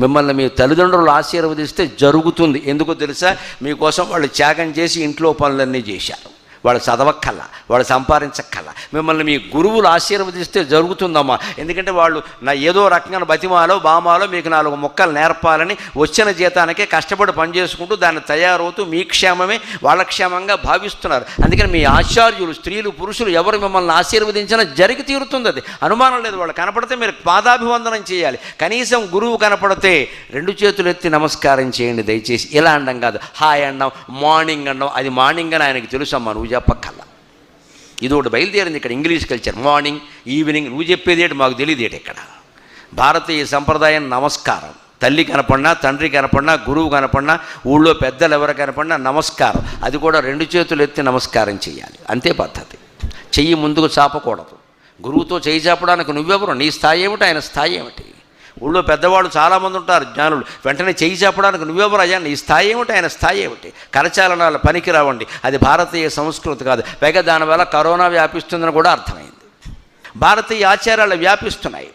మిమ్మల్ని మీ తల్లిదండ్రులు ఆశీర్వదిస్తే జరుగుతుంది. ఎందుకో తెలుసా? మీకోసం వాళ్ళు త్యాగం చేసి ఇంట్లో పనులన్నీ చేశారు. వాళ్ళు చదవక్కల్లా వాళ్ళు సంపాదించక్కల మిమ్మల్ని మీ గురువులు ఆశీర్వదిస్తే జరుగుతుందమ్మా. ఎందుకంటే వాళ్ళు నా ఏదో రకంగా బతిమాలో బామాలో మీకు నాలుగు మొక్కలు నేర్పాలని వచ్చిన జీతానికే కష్టపడి పనిచేసుకుంటూ దాన్ని తయారవుతూ మీ క్షేమమే వాళ్ళ క్షేమంగా భావిస్తున్నారు. అందుకని మీ ఆచార్యులు స్త్రీలు పురుషులు ఎవరు మిమ్మల్ని ఆశీర్వదించినా జరిగి తీరుతుంది అది. అనుమానం లేదు వాళ్ళు. కనపడితే మీరు పాదాభివందనం చేయాలి. కనీసం గురువు కనపడితే రెండు చేతులు ఎత్తి నమస్కారం చేయండి దయచేసి. ఇలా అండం కాదు. హాయ్ అన్నాం మార్నింగ్ అన్నాం. అది మార్నింగ్ అని ఆయనకి తెలుసమ్మా నువ్వు చెప్పక్కల్లా ఇది ఒకటి బయలుదేరింది ఇక్కడ ఇంగ్లీష్ కల్చర్. మార్నింగ్ ఈవినింగ్ నువ్వు చెప్పేది ఏంటి? మాకు తెలియదేటి ఇక్కడ? భారతీయ సంప్రదాయం నమస్కారం. తల్లి కనపడినా తండ్రి కనపడినా గురువు కనపడినా ఊళ్ళో పెద్దలు ఎవరు కనపడినా నమస్కారం. అది కూడా రెండు చేతులు ఎత్తి నమస్కారం చేయాలి. అంతే పద్ధతి. చెయ్యి ముందుకు చాపకూడదు. గురువుతో చేయి చాపడానికి నువ్వెవరు? నీ స్థాయి ఏమిటి? ఆయన స్థాయి ఏమిటి? ఊళ్ళో పెద్దవాళ్ళు చాలామంది ఉంటారు జ్ఞానులు. వెంటనే చేయి చెప్పడానికి నువ్వెవరు అయ్యా నీ స్థాయి ఏమిటి? ఆయన స్థాయి ఏమిటి? కరచాలనాలు పనికి రావండి. అది భారతీయ సంస్కృతి కాదు. పైగా దానివల్ల కరోనా వ్యాపిస్తుందని కూడా అర్థమైంది. భారతీయ ఆచారాలు వ్యాపిస్తున్నాయి.